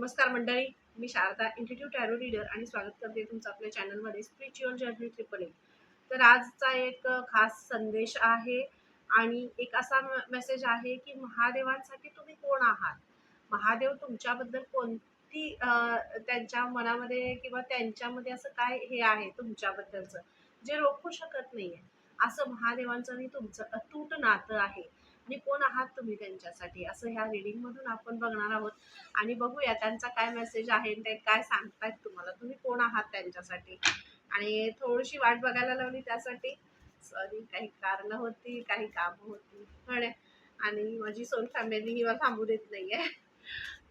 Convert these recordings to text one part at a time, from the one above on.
नमस्कार मंडळी मी शारदा इन्स्टिट्यूट टॅरो रीडर आणि स्वागत करते तुमचं आपल्या चॅनलमध्ये स्पिरिच्युअल जर्नी ट्रिपल एट तर आजचा एक खास संदेश आहे आणि एक असा मेसेज आहे की महादेवांसाठी तुम्ही कोण आहात? महादेव तुमच्याबद्दल कोणती त्यांच्या मनामध्ये किंवा त्यांच्यामध्ये असं काय हे आहे तुमच्याबद्दलचं? जे रोखू शकत नाही आहे असं महादेवांचं आणि तुमचं अतूट नातं आहे. आणि कोण आहात तुम्ही त्यांच्यासाठी? असं ह्या रिडिंगमधून आपण बघणार आहोत. आणि बघूया त्यांचा काय मेसेज आहे आणि ते काय सांगतायत तुम्हाला. तुम्ही कोण आहात त्यांच्यासाठी? आणि थोडीशी वाट बघायला लावली त्यासाठी. सॉरी काही कारणं होती काही कामं होती. पण आणि माझी सोन फॅमिली ही मला थांबू देत आहे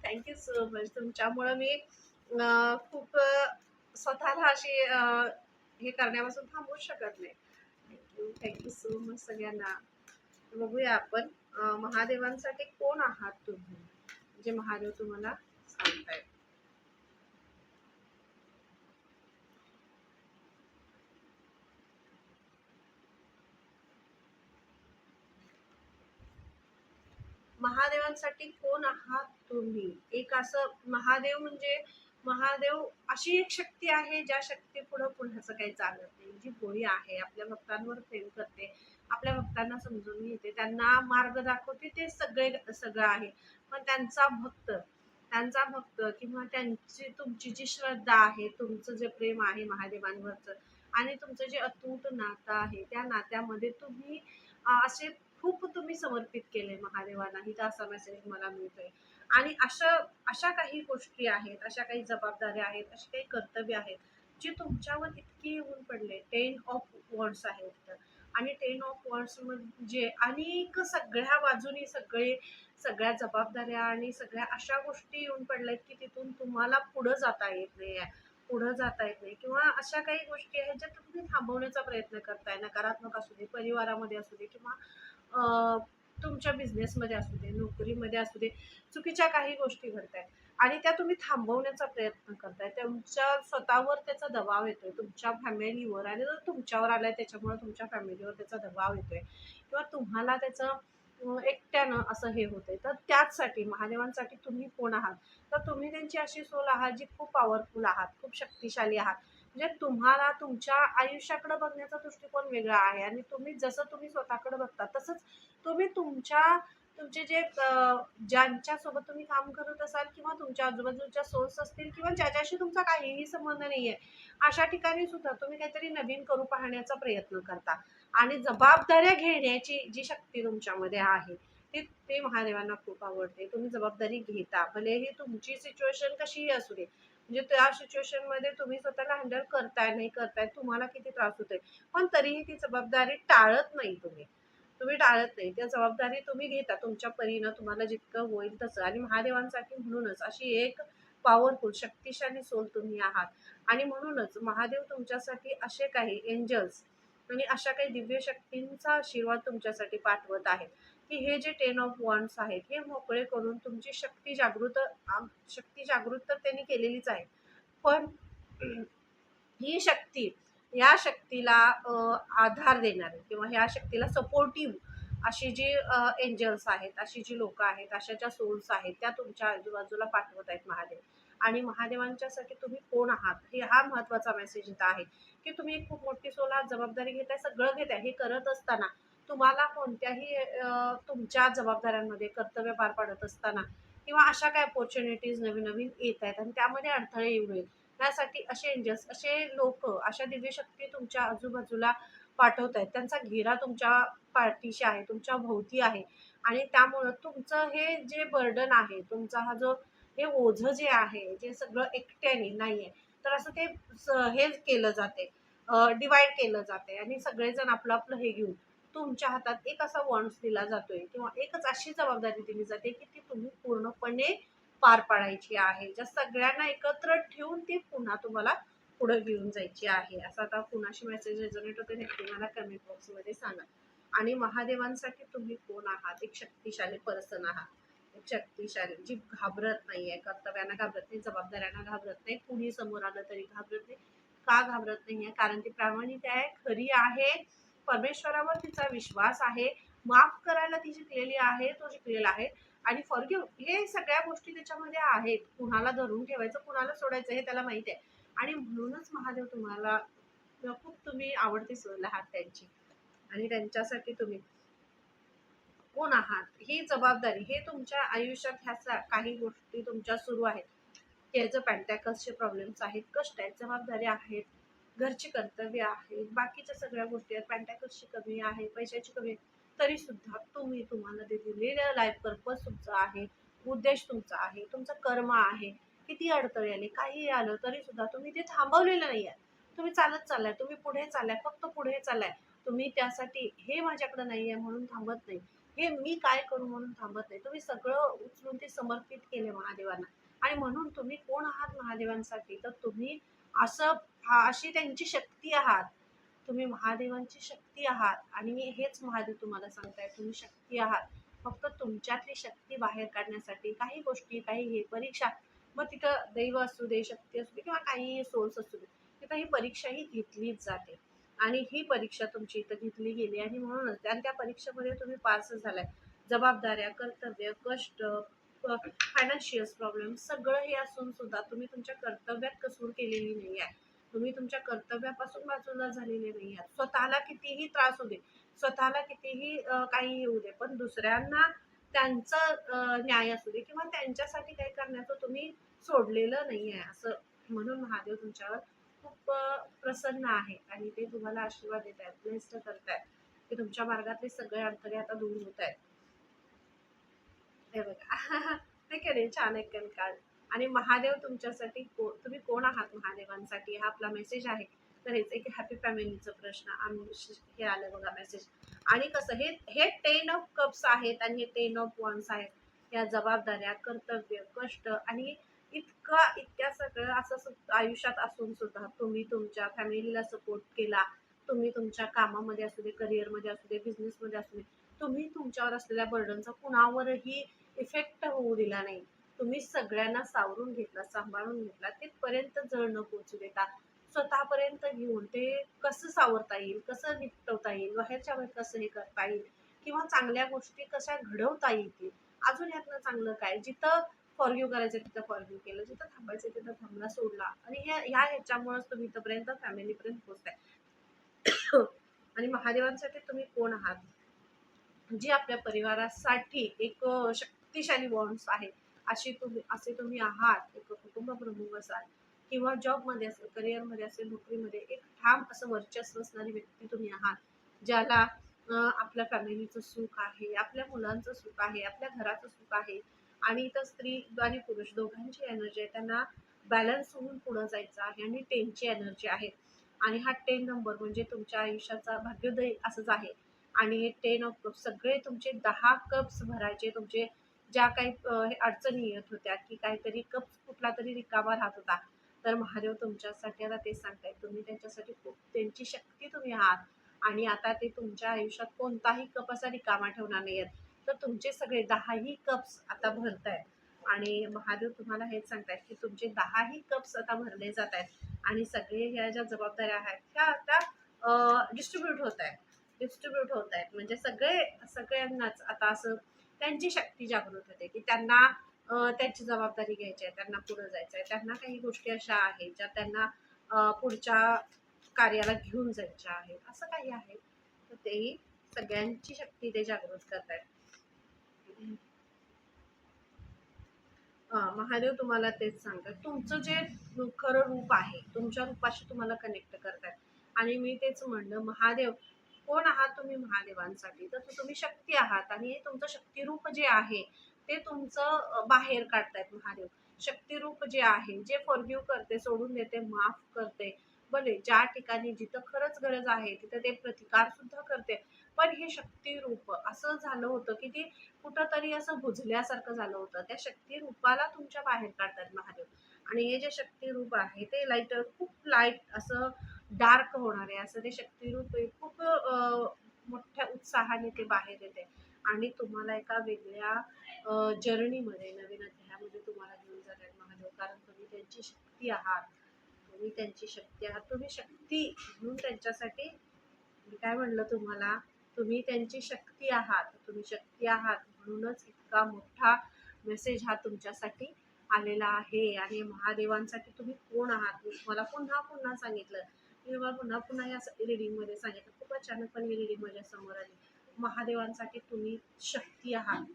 थँक्यू सो मच तुमच्यामुळं मी खूप स्वतःला अशी हे करण्यापासून थांबूच शकत नाही. थँक्यू थँक्यू सो मच सगळ्यांना. बघूया आपण. महादेवांसाठी कोण आहात तुम्ही? म्हणजे महादेव तुम्हाला सांगतायत. महादेवांसाठी कोण आहात तुम्ही? एक असं महादेव म्हणजे महादेव अशी एक शक्ती आहे ज्या शक्ती पुढं पुढ्याचं काही चालत नाही. जी कोणी आहे आपल्या भक्तांवर प्रेम करते. आपल्या भक्तांना समजून घेते. त्यांना मार्ग दाखवते ते सगळे सगळं आहे. पण त्यांचा भक्त त्यांचा भक्त किंवा त्यांची तुमची जी श्रद्धा आहे तुमचं जे प्रेम आहे महादेवांवरचं आणि तुमचं जे अतूट नातं आहे त्या नात्यामध्ये तुम्ही असे खूप तुम्ही समर्पित केले महादेवांना. ही असा मेसेज मला मिळतोय. आणि अशा अशा काही गोष्टी आहेत अशा काही जबाबदाऱ्या आहेत अशी काही कर्तव्य आहेत जी तुमच्यावर इतकी येऊन पडले. टेन ऑफ वर्ड्स आहेत. तर. आणि टेन ऑफ वर्ड्स म्हणजे अनेक सगळ्या बाजूनी सगळे सगळ्या जबाबदाऱ्या आणि सगळ्या अशा गोष्टी येऊन पडल्यात की तिथून तुम्हाला पुढं जाता येत नाही पुढं जाता येत नाही. किंवा अशा काही गोष्टी आहेत ज्या तुम्ही थांबवण्याचा प्रयत्न करताय नकारात्मक असू दे परिवारामध्ये असू दे किंवा तुमच्या बिझनेसमध्ये असू दे नोकरीमध्ये असू दे चुकीच्या काही गोष्टी घडतायत. आणि त्या तुम्ही थांबवण्याचा प्रयत्न करताय. तुमच्या स्वतःवर त्याचा दबाव येतोय. तुमच्या फॅमिलीवर आणि जर तुमच्यावर आलाय त्याच्यामुळे तुमच्या फॅमिलीवर त्याचा दबाव येतोय. किंवा तुम्हाला त्याचं एकट्यानं असं हे होतंय. तर त्याचसाठी महादेवांसाठी तुम्ही कोण आहात? तर तुम्ही त्यांची अशी सोल आहात जी खूप पॉवरफुल आहात खूप शक्तिशाली आहात. म्हणजे तुम्हाला तुमच्या आयुष्याकडे बघण्याचा दृष्टिकोन वेगळा आहे आणि तुम्ही जसं तुम्ही स्वतःकडे बघता तसंच तुम्ही तुमच्या तुमचे जे ज्यांच्यासोबत तुम्ही काम करत असाल किंवा तुमच्या आजूबाजूच्या सोर्स असतील किंवा ज्याच्याशी तुमचा काहीही संबंध नाही आहे अशा ठिकाणी सुद्धा तुम्ही काहीतरी नवीन करू पाहण्याचा प्रयत्न करता. आणि जबाबदाऱ्या घेण्याची जी शक्ती तुमच्यामध्ये आहे ती ते महादेवांना खूप आवडते. तुम्ही जबाबदारी घेता भलेही तुमची सिच्युएशन कशीही असू दे म्हणजे त्या सिच्युएशनमध्ये तुम्ही स्वतःला हँडल करताय नाही करताय तुम्हाला किती त्रास होतोय. पण तरीही ती जबाबदारी टाळत नाही तुम्ही. तुम्ही टाळत नाही. त्या जबाबदारी तुम्ही घेता. तुमच्या परीनं तुम्हाला जितकं होईल तसं. आणि महादेवांसाठी म्हणूनच अशी एक पॉवरफुल शक्तिशाली सोल तुम्ही आहात. आणि म्हणूनच महादेव तुमच्यासाठी असे काही एंजल्स आणि अशा काही दिव्य शक्तींचा आशीर्वाद तुमच्यासाठी पाठवत आहेत. की हे जे टेन ऑफ वॉन्ड्स आहेत हे मोकळे करून तुमची शक्ती जागृत आम- शक्ती जागृत तर त्यांनी केलेलीच आहे. पण ही शक्ती या शक्तीला आधार देणारे किंवा ह्या शक्तीला सपोर्टिव्ह अशी जी एंजल्स आहेत अशी जी लोक आहेत अशा ज्या सोल्स आहेत त्या तुमच्या आजूबाजूला पाठवत आहेत महादेव. आणि महादेवांच्यासाठी तुम्ही कोण आहात? हे हा महत्त्वाचा मेसेज इथं आहे. की तुम्ही एक खूप मोठी सोल आहात जबाबदारी घेताय सगळं घेताय. हे करत असताना तुम्हाला कोणत्याही तुमच्या जबाबदाऱ्यांमध्ये कर्तव्य पार पाडत असताना किंवा अशा काय ऑपॉर्च्युनिटीज नवीन नवीन येत आहेत आणि त्यामध्ये अडथळे येऊ नयेत. त्यासाठी असे एंजल्स असे लोक अशा दिव्यशक्ती तुमच्या आजूबाजूला पाठवत आहेत. त्यांचा घेरा तुमच्या पाठीशी आहे तुमच्या भोवती आहे आणि त्यामुळं तुमचं हे जे बर्डन आहे तुमचा हा जो हे ओझं जे आहे जे सगळं एकट्याने नाही आहे तर असं ते स- हे केलं जाते. डिवाइड केलं जाते आणि सगळेजण आपलं आपलं हे घेऊन तुमच्या हातात एक असा वॉन्स दिला जातोय किंवा एकच अशी जबाबदारी दिली जाते की ती तुम्ही पूर्णपणे पार पाडायची आहे. ज्या सगळ्यांना एकत्र ठेवून ती पुन्हा तुम्हाला पुढे घेऊन जायची आहे. असं आता कुणाशी मेसेज रेझोनेट होते नक्की मला कमेंट बॉक्समध्ये सांगा. आणि महादेवांसाठी तुम्ही कोण आहात? एक शक्तिशाली पर्सन आहात. एक शक्तिशाली जी घाबरत नाहीये कर्तव्यांना घाबरत नाही जबाबदाऱ्यांना घाबरत नाही कुणी समोर आलं तरी घाबरत नाही. का घाबरत नाहीये? कारण ती प्रामाणिक आहे खरी आहे. परमेश्वरावर तिचा विश्वास आहे माफ करायला ती शिकलेली आहे तो शिकलेला आहे. आणि फॉरगिव्ह हे सगळ्या गोष्टी त्याच्यामध्ये आहेत. कुणाला धरून ठेवायचं कुणाला सोडायचं हे त्याला माहिती आहे. आणि म्हणूनच महादेव तुम्हाला खूप तुम्ही आवडते सोडला आहात त्यांची. आणि त्यांच्यासाठी तुम्ही कोण आहात? ही जबाबदारी हे तुमच्या आयुष्यात ह्या काही गोष्टी तुमच्या सुरू आहेत. त्याचं पॅन्टॅकसचे प्रॉब्लेम्स आहेत कष्ट आहेत जबाबदारी आहेत घरची कर्तव्य आहेत बाकीच्या सगळ्या गोष्टी आहेत पॅन्टॅकल्सची कमी आहे पैशाची कमी आहे तरी सुद्धा तुम्ही तुम्हाला ते दिलेलं लाईफ पर्पज तुमचा आहे उद्देश तुमचा आहे तुमचं कर्म आहे किती अडथळे आले काही आलं तरी सुद्धा तुम्ही ते थांबवलेलं नाही आहे. तुम्ही चालत चाललाय तुम्ही पुढे चाललाय फक्त पुढे चाललाय. तुम्ही त्यासाठी हे माझ्याकडे नाही आहे म्हणून थांबत नाही. हे मी काय करू म्हणून थांबत नाही. तुम्ही सगळं उचलून ते समर्पित केले महादेवांना. आणि म्हणून तुम्ही कोण आहात महादेवांसाठी? तर तुम्ही असं हा- अशी त्यांची शक्ती आहात. तुम्ही महादेवांची शक्ती आहात. आणि मी हेच महादेव तुम्हाला सांगताय तुम्ही शक्ती आहात. फक्त तुमच्यातली शक्ती बाहेर काढण्यासाठी काही गोष्टी काही हे परीक्षा मग तिथं दैव असू दे शक्ती असू दे किंवा काही सोर्स असू दे तिथं ही परीक्षा ही घेतलीच जाते. आणि ही परीक्षा तुमची इथं घेतली गेली आणि म्हणूनच आणि त्या परीक्षेमध्ये तुम्ही पास झालाय. जबाबदाऱ्या कर्तव्य कष्ट फायनान्शियल प्रॉब्लेम सगळं हे असून सुद्धा तुम्ही तुमच्या कर्तव्यात कसूर केलेली नाही आहे तुम्ही तुमच्या कर्तव्यापासून बाजूला झालेले नाही आहात स्वतःला कितीही त्रास होऊ दे स्वतःला कितीही काही येऊ दे पण दुसऱ्यांना त्यांचं न्याय असू दे किंवा त्यांच्यासाठी काही करण्याचं तुम्ही सोडलेलं नाही आहे असं म्हणून महादेव तुमच्यावर खूप प्रसन्न आहे आणि ते तुम्हाला आशीर्वाद देत आहेत ब्लेस्ड करत आहेत की तुमच्या मार्गातले सगळे अडथळे आता दूर होत आहेत हे बघा. नाही का रे छान आहे कणकाळ आणि महादेव तुमच्यासाठी को तुम्ही कोण आहात महादेवांसाठी? हा आपला मेसेज आहे. तर हेच एक हॅपी फॅमिलीचा प्रश्न. आम्ही हे आलं बघा मेसेज आणि कसं हे हे टेन ऑफ कप्स आहेत आणि हे टेन ऑफ वन्स आहेत. या जबाबदाऱ्या कर्तव्य कष्ट आणि इतका इतक्या सगळं असं आयुष्यात असून सुद्धा तुम्ही तुमच्या फॅमिलीला सपोर्ट केला. तुम्ही तुमच्या कामामध्ये असू दे करिअरमध्ये असू दे बिझनेसमध्ये असू दे तुम्ही तुमच्यावर असलेल्या बर्डनचा कुणावरही इफेक्ट होऊ दिला नाही. तुम्ही सगळ्यांना सावरून घेतला सांभाळून घेतला तिथपर्यंत जळ न पोचू देता. स्वतःपर्यंत घेऊन ते कसं सावरता येईल कसं निपटवता येईल बाहेरच्या बाहेर कसं हे करता येईल किंवा चांगल्या गोष्टी कशा घडवता येतील? अजून यातनं चांगलं काय? जिथं फॉरग्यू करायचं तिथं फॉरग्यू केलं जिथं थांबायचं तिथं थांबला सोडला. आणि ह्या ह्या ह्याच्यामुळेच तुम्ही इथंपर्यंत फॅमिलीपर्यंत पोहोचताय. आणि महादेवांसाठी तुम्ही कोण आहात? जी आपल्या परिवारासाठी एक शक्ती शक्तिशाली बॉन्ड्स आहे अशी तुम्ही असे तुम्ही आहात एक कुटुंब प्रमुख असाल किंवा जॉबमध्ये असेल करिअरमध्ये असेल नोकरीमध्ये एक ठाम असं वर्चस्व असणारी व्यक्ती तुम्ही आहात. ज्याला आपल्या फॅमिलीचं सुख आहे आपल्या मुलांचं सुख आहे आपल्या घराचं सुख आहे आणि इथं स्त्री आणि पुरुष दोघांची एनर्जी आहे त्यांना बॅलन्स होऊन पुढं जायचं आहे आणि टेनची एनर्जी आहे. आणि हा टेन नंबर म्हणजे तुमच्या आयुष्याचा भाग्योदय असंच आहे. आणि टेन ऑफ कप्स सगळे तुमचे दहा कप्स भरायचे तुमचे ज्या काही हे अडचणी येत होत्या की काहीतरी कप्स कुठला तरी रिकामा राहत होता. तर महादेव तुमच्यासाठी आता ते सांगतायत. तुम्ही त्यांच्यासाठी खूप त्यांची शक्ती तुम्ही आहात. आणि आता ते तुमच्या आयुष्यात कोणताही कप असा रिकामा ठेवणार नाही आहेत तर तुमचे सगळे दहाही कप्स आता भरत आहेत आणि महादेव तुम्हाला हेच सांगतायत की तुमचे दहाही कप्स आता भरले जात आहेत आणि सगळे ह्या ज्या जबाबदाऱ्या आहेत त्या आता डिस्ट्रीब्यूट होत आहेत डिस्ट्रीब्यूट होत आहेत म्हणजे सगळे सगळ्यांनाच आता असं त्यांची शक्ती जागृत होते की त्यांना त्यांची जबाबदारी घ्यायची आहे त्यांना पुढे जायचं आहे. त्यांना काही गोष्टी अशा आहेत ज्या त्यांना पुढच्या कार्याला घेऊन जायच्या आहेत. असं काही आहे. तर तेही सगळ्यांची शक्ती ते जागृत करत आहेत. महादेव तुम्हाला तेच सांगतात. तुमचं जे खरं रूप आहे तुमच्या रूपाशी तुम्हाला कनेक्ट करतात आणि मी तेच म्हणलं महादेव कोण आहात तुम्ही महादेवांसाठी? तर तुम्ही शक्ती आहात आणि हे तुमचं शक्तिरूप जे आहे ते तुमचं बाहेर काढतायत महादेव. शक्तिरूप जे आहे जे फॉरगिव्ह करते सोडून देते माफ करते. भले ज्या ठिकाणी जिथं खरंच गरज आहे तिथं ते प्रतिकार सुद्धा करते. पण हे शक्तिरूप असं झालं होतं की ते कुठंतरी असं भुजल्यासारखं झालं होतं. त्या शक्तिरूपाला तुमच्या बाहेर काढतात महादेव. आणि हे जे शक्तिरूप आहे ते लाइट खूप लाइट असं डार्क होणार आहे असं ते शक्तिरूप खूप मोठ्या उत्साहाने ते बाहेर येते. आणि तुम्हाला एका वेगळ्या जर्नीमध्ये नवीन अध्यायामध्ये तुम्हाला घेऊन जातात महादेव. कारण तुम्ही त्यांची शक्ती आहात. तुम्ही त्यांची शक्ती आहात. तुम्ही शक्ती म्हणून त्यांच्यासाठी मी काय म्हणलं तुम्हाला? तुम्ही त्यांची शक्ती आहात. तुम्ही शक्ती आहात म्हणूनच इतका मोठा मेसेज हा तुमच्यासाठी आलेला आहे. आणि महादेवांसाठी तुम्ही कोण आहात? मी तुम्हाला पुन्हा पुन्हा सांगितलं. तेव्हा पुन्हा पुन्हा या रिडिंगमध्ये सांगितलं. खूप अचानकपणे ही रिडिंग माझ्यासमोर आली. महादेवांसाठी तुम्ही शक्ती आहात.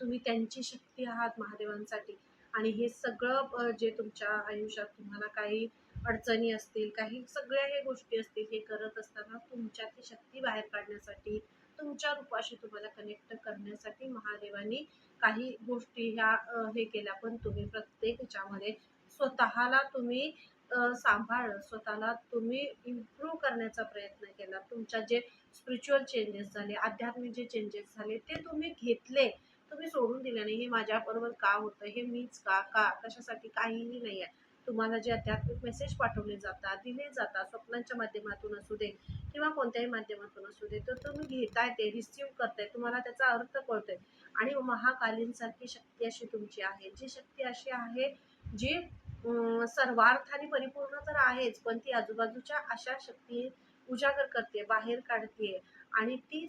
तुम्ही त्यांची शक्ती आहात महादेवांसाठी. आणि हे सगळं जे तुमच्या आयुष्यात तुम्हाला काही अडचणी असतील काही सगळ्या हे गोष्टी असतील हे करत असताना तुमच्या ती शक्ती बाहेर काढण्यासाठी तुमच्या रूपाशी तुम्हाला कनेक्ट करण्यासाठी महादेवांनी काही गोष्टी ह्या हे केल्या. पण तुम्ही प्रत्येक ह्याच्यामध्ये स्वतःला तुम्ही अ, सांभाळलं स्वतःला तुम्ही इम्प्रूव्ह करण्याचा प्रयत्न केला. तुमच्या जे स्पिरिच्युअल चेंजेस झाले आध्यात्मिक जे चेंजेस झाले ते तुम्ही घेतले. तुम्ही सोडून दिले नाही. हे माझ्याबरोबर का होतं? हे मीच का? का? कशासाठी काहीही नाही आहे तुम्हाला जे आध्यात्मिक मेसेज पाठवले जातात दिले जातात स्वप्नांच्या माध्यमातून असू दे किंवा कोणत्याही माध्यमातून असू दे तर तुम्ही घेताय ते रिसिव्ह करताय. तुम्हाला त्याचा अर्थ कळतोय. आणि महाकालीनसारखी शक्ती अशी तुमची आहे. जी शक्ती अशी आहे जी सर्वार्थाने परिपूर्ण तर आहेच पण ती आजूबाजूच्या अशा शक्ती उजागर करते बाहेर काढते आणि ती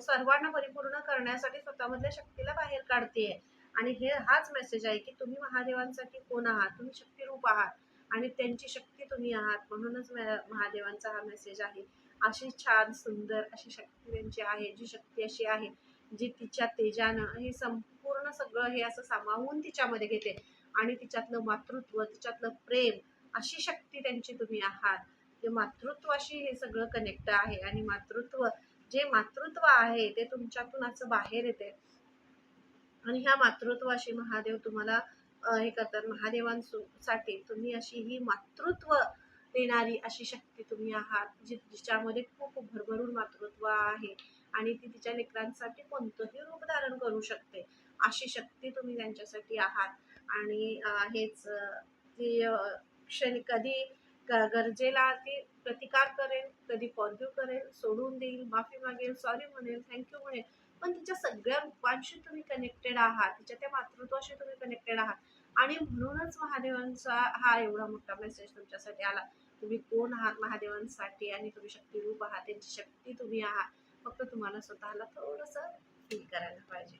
सर्वांना परिपूर्ण करण्यासाठी स्वतःमधल्या शक्तीला बाहेर काढते. आणि हे हाच मेसेज आहे की तुम्ही महादेवांसाठी कोण आहात? तुम्ही शक्तिरूप आहात आणि त्यांची शक्ती तुम्ही आहात. म्हणूनच महादेवांचा हा मेसेज आहे. अशी छान सुंदर अशी शक्ती त्यांची आहे जी शक्ती अशी आहे जी तिच्या तेजानं हे संपूर्ण सगळं हे असं सामावून तिच्यामध्ये घेते. आणि तिच्यातलं मातृत्व तिच्यातलं प्रेम अशी शक्ती त्यांची तुम्ही आहात. ते मातृत्वाशी हे सगळं कनेक्ट आहे आणि मातृत्व जे मातृत्व आहे ते तुमच्यातून असं बाहेर येते. आणि ह्या मातृत्वाशी महादेव तुम्हाला हे करतात. महादेवांसाठी तुम्ही अशी ही मातृत्व देणारी अशी शक्ती तुम्ही आहात जी जिच्यामध्ये खूप भरभरून मातृत्व आहे आणि ती तिच्या लेकरांसाठी कोणतंही रूप धारण करू शकते. अशी शक्ती तुम्ही त्यांच्यासाठी आहात. आणि हेच अं, ती क्षण कधी गरजेला ती प्रतिकार करेल कधी पॉझिटिव्ह करेल सोडून देईल माफी मागेल सॉरी म्हणेल थँक्यू म्हणेल पण तिच्या सगळ्या रूपांशी तुम्ही कनेक्टेड आहात तिच्या त्या मातृत्वाशी तुम्ही कनेक्टेड आहात. आणि म्हणूनच महादेवांचा हा एवढा मोठा मेसेज तुमच्यासाठी आला. तुम्ही कोण आहात महादेवांसाठी आणि तुम्ही शक्तिरूप आहात त्यांची शक्ती तुम्ही आहात फक्त तुम्हाला स्वतःला थोडंसं फील करायला पाहिजे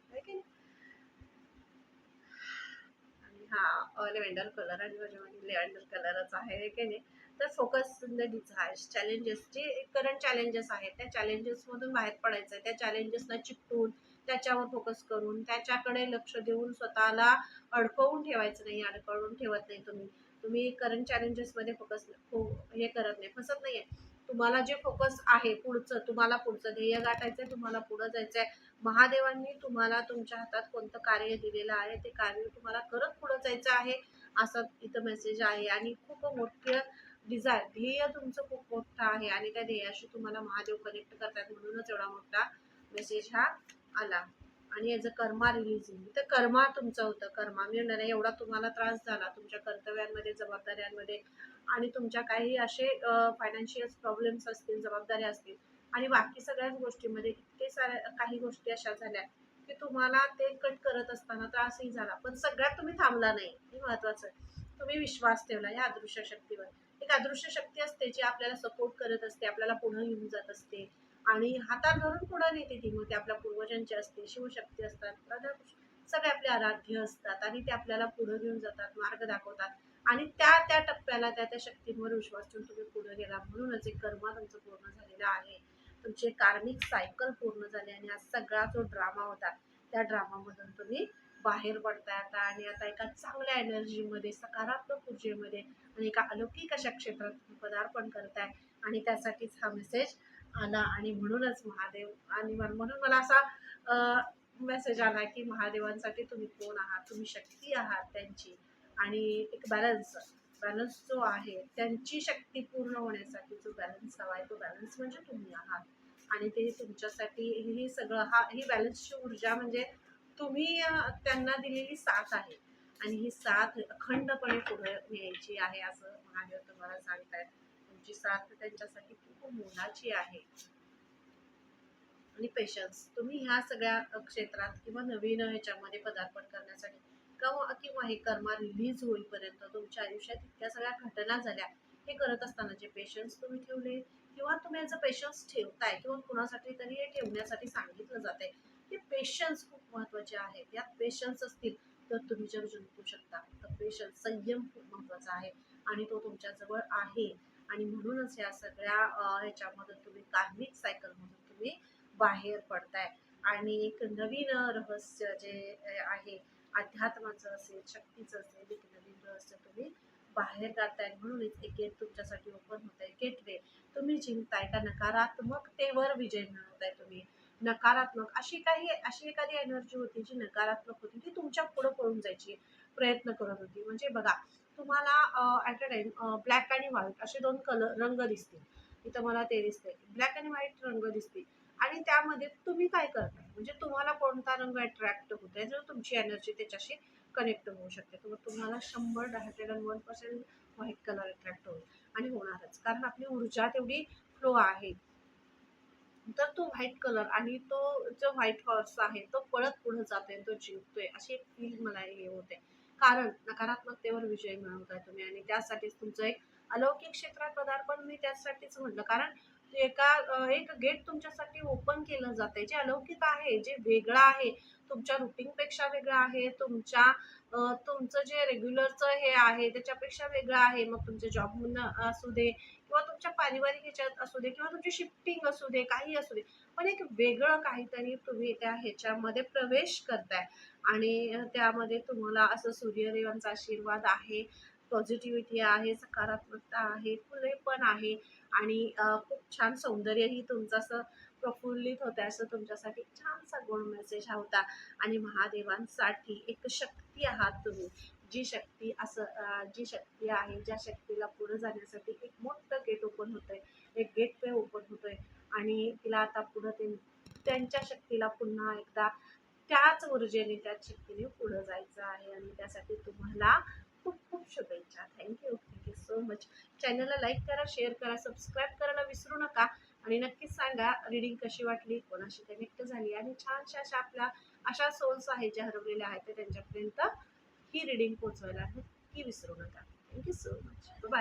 हा लेव्हेंडर कलर आणि माझ्यामध्ये लेव्हेंडर कलरच आहे की नाही? तर focus in the desires challenges जे करंट चॅलेंजेस आहेत त्या चॅलेंजेसमधून बाहेर पडायचं आहे त्या चॅलेंजेसला चिकटून त्याच्यावर फोकस करून त्याच्याकडे लक्ष देऊन स्वतःला अडकवून ठेवायचं नाही अडकवून ठेवत नाही तुम्ही. तुम्ही करंट चॅलेंजेसमध्ये फोकस फो हे करत नाही फसत नाही आहे तुम्हाला जे फोकस आहे पुढचं तुम्हाला पुढचं ध्येय गाठायचं आहे तुम्हाला पुढं जायचं आहे महादेवांनी तुम्हाला तुमच्या हातात कोणतं कार्य दिलेलं आहे ते कार्य तुम्हाला करत पुढं जायचं आहे असं इथं मेसेज आहे. आणि खूप मोठं डिझायर ध्येय तुमचं खूप मोठं आहे. आणि त्या ध्येयाशी तुम्हाला महादेव कनेक्ट करतात म्हणूनच एवढा मोठा मेसेज हा आला. आणि याचं कर्मा रिलीजिंग तर कर्मा तुमचं होतं. कर्मा मिळणार एवढा तुम्हाला त्रास झाला तुमच्या कर्तव्यांमध्ये जबाबदाऱ्यांमध्ये. आणि तुमच्या काही असे फायनान्शियल प्रॉब्लेम्स असतील जबाबदाऱ्या असतील आणि बाकी सगळ्याच गोष्टीमध्ये इतके साऱ्या काही गोष्टी अशा झाल्या की तुम्हाला ते कट करत असताना त्रासही झाला. पण सगळ्यात तुम्ही थांबला नाही. हे महत्वाचं आहे. तुम्ही विश्वास ठेवला या अदृश्य शक्तीवर. एक अदृश्य शक्ती असते जी आपल्याला सपोर्ट करत असते आपल्याला पुढे घेऊन जात असते आणि हातात धरून पुढे नेते ती. मग ते आपल्या पूर्वजांची असते शिवशक्ती असतात सगळे आपले आराध्य असतात आणि ते आपल्याला पुढे घेऊन जातात मार्ग दाखवतात. आणि त्या त्या टप्प्याला त्या त्या शक्तींवर विश्वास ठेवून तुम्ही पुढे गेला. म्हणूनच एक कर्म तुमचं पूर्ण झालेलं आहे. तुमचे कार्मिक सायकल पूर्ण झाले आणि हा सगळा जो ड्रामा होता त्या ड्रामामधून तुम्ही बाहेर पडताय आता आणि आता एका चांगल्या एनर्जीमध्ये सकारात्मक ऊर्जेमध्ये आणि एका अलौकिक अशा क्षेत्रात तुम्ही पदार्पण करताय आणि त्यासाठीच हा मेसेज आला आणि म्हणूनच महादेव आणि म्हणून मला असा मेसेज आला की महादेवांसाठी तुम्ही कोण आहात? तुम्ही शक्ती आहात त्यांची आणि एक बॅलन्स बॅलन्स जो आहे त्यांची शक्ती पूर्ण होण्यासाठी जो बॅलन्स हवा आहे तो बॅलन्स म्हणजे तुम्ही आहात. आणि ते तुमच्यासाठी ही सगळं हा ही बॅलन्सची ऊर्जा म्हणजे तुम्ही त्यांना दिलेली साथ आहे. आणि ही साथ अखंडपणे पुढे न्यायची आहे असं महादेव तुम्हाला सांगतायत. तुमची साथ त्यांच्यासाठी खूप मोलाची आहे. आणि पेशन्स तुम्ही ह्या सगळ्या क्षेत्रात किंवा नवीन ह्याच्यामध्ये पदार्पण करण्यासाठी किंवा किंवा हे कर्मा रिलीज होईपर्यंत तुमच्या आयुष्यात इतक्या सगळ्या घटना झाल्या हे करत असताना जे पेशन्स तुम्ही ठेवले किंवा तुम्ही याचं पेशन्स ठेवताय किंवा कुणासाठी तरी हे ठेवण्यासाठी सांगितलं जाते की पेशन्स खूप महत्त्वाचे आहेत यात पेशन्स असतील तर तुम्ही जग जिंकू शकता. तर पेशन्स संयम खूप महत्त्वाचा आहे आणि तो तुमच्याजवळ आहे आणि म्हणूनच या सगळ्या ह्याच्यामधून तुम्ही कार्मिक सायकलमधून तुम्ही बाहेर पडताय. आणि एक नवीन रहस्य जे आहे अध्यात्माचं असेल शक्तीचं असेल एक नवीन तुम्ही बाहेर काढताय म्हणूनच एक गेट तुमच्यासाठी ओपन होत आहे गेटवे तुम्ही जिंकताय का? नकारात्मकतेवर विजय मिळवताय तुम्ही. नकारात्मक. अशी काही अशी एखादी एनर्जी होती जी नकारात्मक होती ती तुमच्यापुढे पळून जायची प्रयत्न करत होती. म्हणजे बघा तुम्हाला ॲट अ टाइम ब्लॅक आणि व्हाईट असे दोन कलर रंग दिसतील. इथं मला ते दिसते ब्लॅक आणि व्हाईट रंग दिसतील. आणि त्यामध्ये तुम्ही काय करताय म्हणजे तुम्हाला कोणता रंग अट्रॅक्ट आहे जर तुमची एनर्जी त्याच्याशी कनेक्ट होऊ शकते. तर मग तुम्हाला शंभर hundred and one percent white colour attract होईल. आणि होणारच. कारण आपली ऊर्जा तेवढी फ्लो आहे. तर तो व्हाईट कलर आणि तो जो व्हाईट हॉर्स आहे तो पळत पुढे जातोय तो जिंकतोय अशी एक फील मला हे होते. कारण नकारात्मकतेवर विजय मिळवताय तुम्ही. आणि त्यासाठीच तुमचं एक अलौकिक क्षेत्रात पदार्पण मी त्यासाठीच म्हटलं. कारण म्हणजे एका एक गेट तुमच्यासाठी ओपन केलं जाते. जे अलौकिक आहे जे वेगळं आहे तुमच्या रुटीनपेक्षा वेगळं आहे तुमच्या तुमचं जे रेग्युलरचं हे आहे त्याच्यापेक्षा वेगळं आहे मग तुमचे जॉब असू दे किंवा तुमच्या पारिवारिक ह्याच्यात असू दे किंवा तुमची शिफ्टिंग असू दे काही असू दे पण एक वेगळं काहीतरी तुम्ही त्या ह्याच्यामध्ये प्रवेश करताय. आणि त्यामध्ये तुम्हाला असं सूर्यदेवांचा आशीर्वाद आहे पॉझिटिव्हिटी आहे सकारात्मकता आहे खुलेपण आहे. आणि खूप छान सौंदर्यही तुमचं असं प्रफुल्लित होतं असं तुमच्यासाठी छानसा गोड मेसेज हा होता. आणि महादेवांसाठी एक शक्ती आहात तुम्ही. जी शक्ती असं जी शक्ती आहे ज्या शक्तीला पुढे जाण्यासाठी एक मोठं गेट ओपन होतंय. एक गेट वे ओपन होतोय. आणि तिला आता पुढं ते त्यांच्या शक्तीला पुन्हा एकदा त्याच ऊर्जेने त्याच शक्तीने पुढे जायचं आहे. आणि त्यासाठी तुम्हाला खूप खूप शुभेच्छा. थँक्यू सो मच चॅनलला लाईक करा शेअर करा सबस्क्राईब करायला विसरू नका. आणि नक्कीच सांगा रिडिंग कशी वाटली कोणाशी कनेक्ट झाली आणि छानशा अशा आपल्या अशा सोल्स आहेत ज्या हरवलेल्या आहेत त्यांच्यापर्यंत ही रिडिंग पोहोचवायला नक्की विसरू नका. Thank you so much bye